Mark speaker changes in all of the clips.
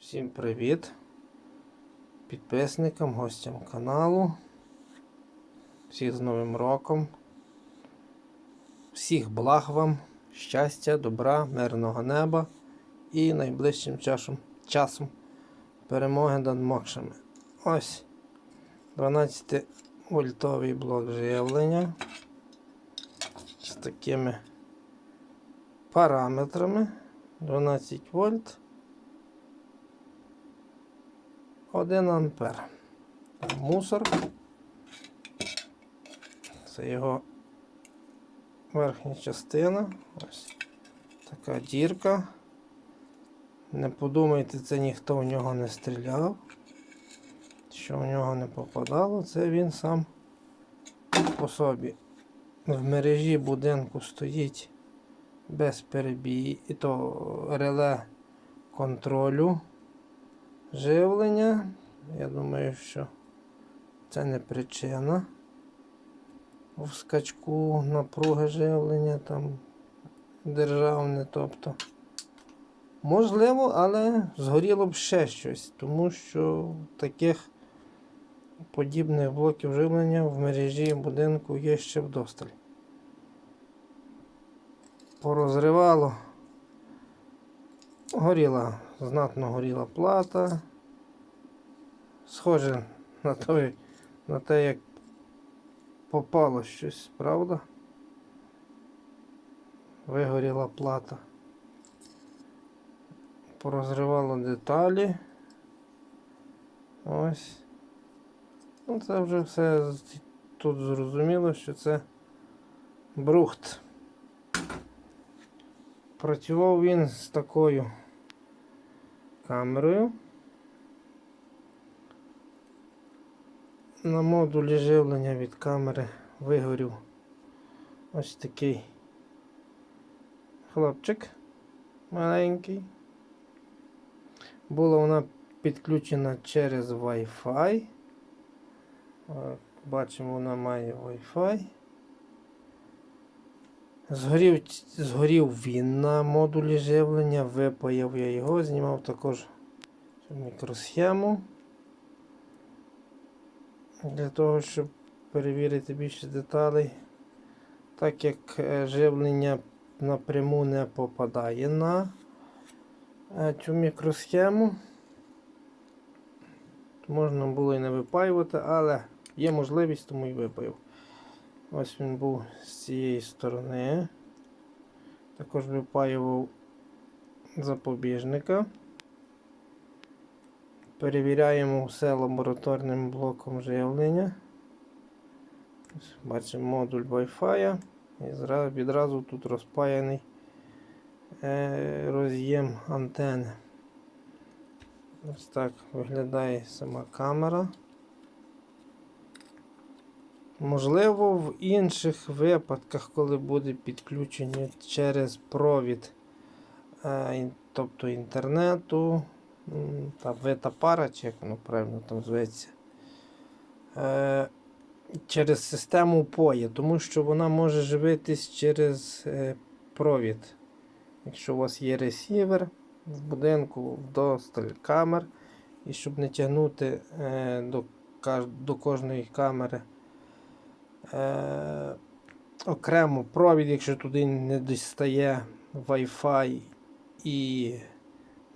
Speaker 1: Всім привіт підписникам, гостям каналу. Всіх з Новим роком. Всіх благ вам, щастя, добра, мирного неба і найближчим часом, часом перемоги над мокшами. Ось 12 вольтовий блок живлення з такими параметрами 12 вольт. 1 ампер. Мусор. Це його верхня частина. Ось така дірка. Не подумайте, це ніхто в нього не стріляв. Що в нього не попадало, це він сам по собі. В мережі будинку стоїть без перебій, і то реле контролю живлення. Я думаю, що це не причина в скачку напруги живлення там державне, тобто. Можливо, але згоріло б ще щось, тому що таких подібних блоків живлення в мережі будинку є ще вдосталь. Порозривало. Горіла, знатно горіла плата. Схоже на той, на те, як попало щось, правда? Вигоріла плата. Порозривало деталі. Ось. Ну, це вже все тут зрозуміло, що це брухт. Працював він з такою камерою. На модулі живлення від камери вигорів ось такий хлопчик маленький. Була вона підключена через Wi-Fi. Бачимо, вона має Wi-Fi. Згорів, згорів він на модулі живлення, випаяв я його, знімав також мікросхему. Для того, щоб перевірити більше деталей. Так як е, живлення напряму не попадає на е, цю мікросхему, можна було і не випаювати, але є можливість, тому і випаяв. Ось він був з цієї сторони. Також випаював запобіжника. Перевіряємо все лабораторним блоком живлення. Бачимо модуль Wi-Fi. І відразу тут розпаяний е, роз'єм антени. Ось так виглядає сама камера. Можливо, в інших випадках, коли буде підключення через провід, е, тобто інтернету, та вита пара, чи як воно правильно там зветься, е, через систему POE, тому що вона може живитись через е, провід. Якщо у вас є ресівер в будинку, вдосталь камер, і щоб не тягнути е, до, до кожної камери окремо провід, якщо туди не дістає Wi-Fi і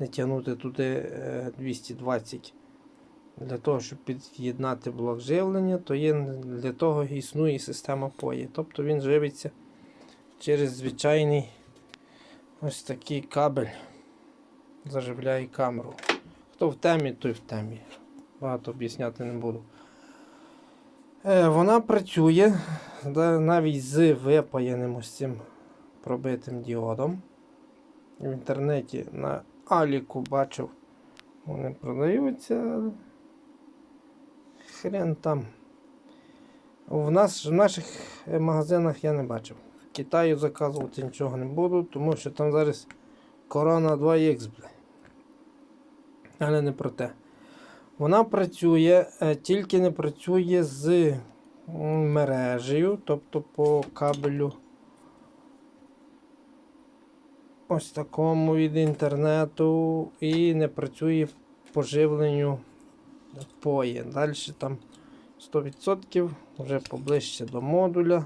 Speaker 1: не тягнути туди е, 220 для того, щоб під'єднати блок живлення, то є для того існує система POE. Тобто він живиться через звичайний ось такий кабель, заживляє камеру. Хто в темі, той в темі. Багато об'ясняти не буду. Е, Вона працює навіть з випаяним ось цим пробитим діодом. В інтернеті на Аліку бачив, вони продаються. Хрен там. В, нас, в наших е, магазинах я не бачив. В Китаю заказувати нічого не буду, тому що там зараз Corona 2X. бля. Але не про те. Вона працює, е, тільки не працює з мережею, тобто по кабелю ось такому від інтернету і не працює по живленню пої. Далі там 100% вже поближче до модуля.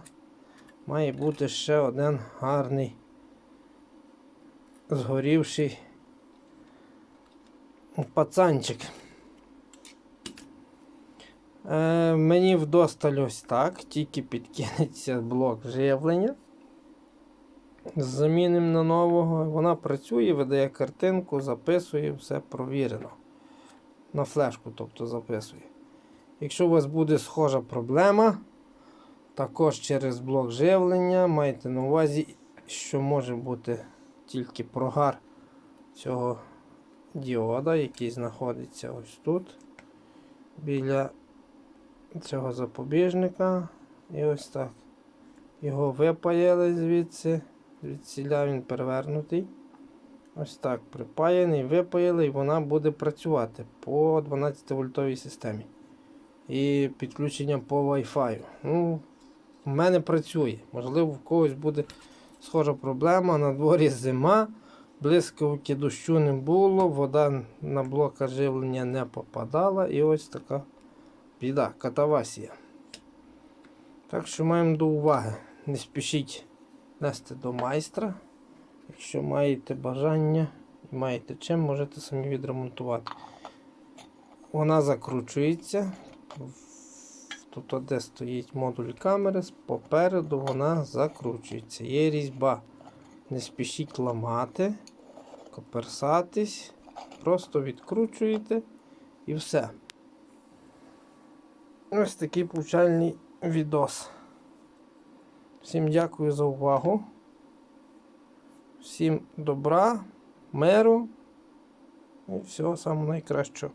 Speaker 1: Має бути ще один гарний згорівший пацанчик. Е, мені вдосталь ось так, тільки підкинеться блок живлення. Замінимо на нового. Вона працює, видає картинку, записує, все провірено. На флешку, тобто записує. Якщо у вас буде схожа проблема, також через блок живлення, майте на увазі, що може бути тільки прогар цього діода, який знаходиться ось тут, біля цього запобіжника. І ось так. Його випаяли звідси, звідсіля він перевернутий. Ось так припаяний, випаяли, і вона буде працювати по 12 вольтовій системі. І підключення по Wi-Fi. Ну, в мене працює. Можливо, в когось буде схожа проблема. На дворі зима, блискавки дощу не було, вода на блока живлення не попадала. І ось така біда, катавасія. Так що маємо до уваги. Не спішіть нести до майстра. Якщо маєте бажання і маєте чим, можете самі відремонтувати. Вона закручується. Тут де стоїть модуль камери, попереду вона закручується. Є різьба. Не спішіть ламати, коперсатись, просто відкручуєте і все. Ось такий повчальний відос. Всім дякую за увагу. Всім добра, миру і всього самого найкращого.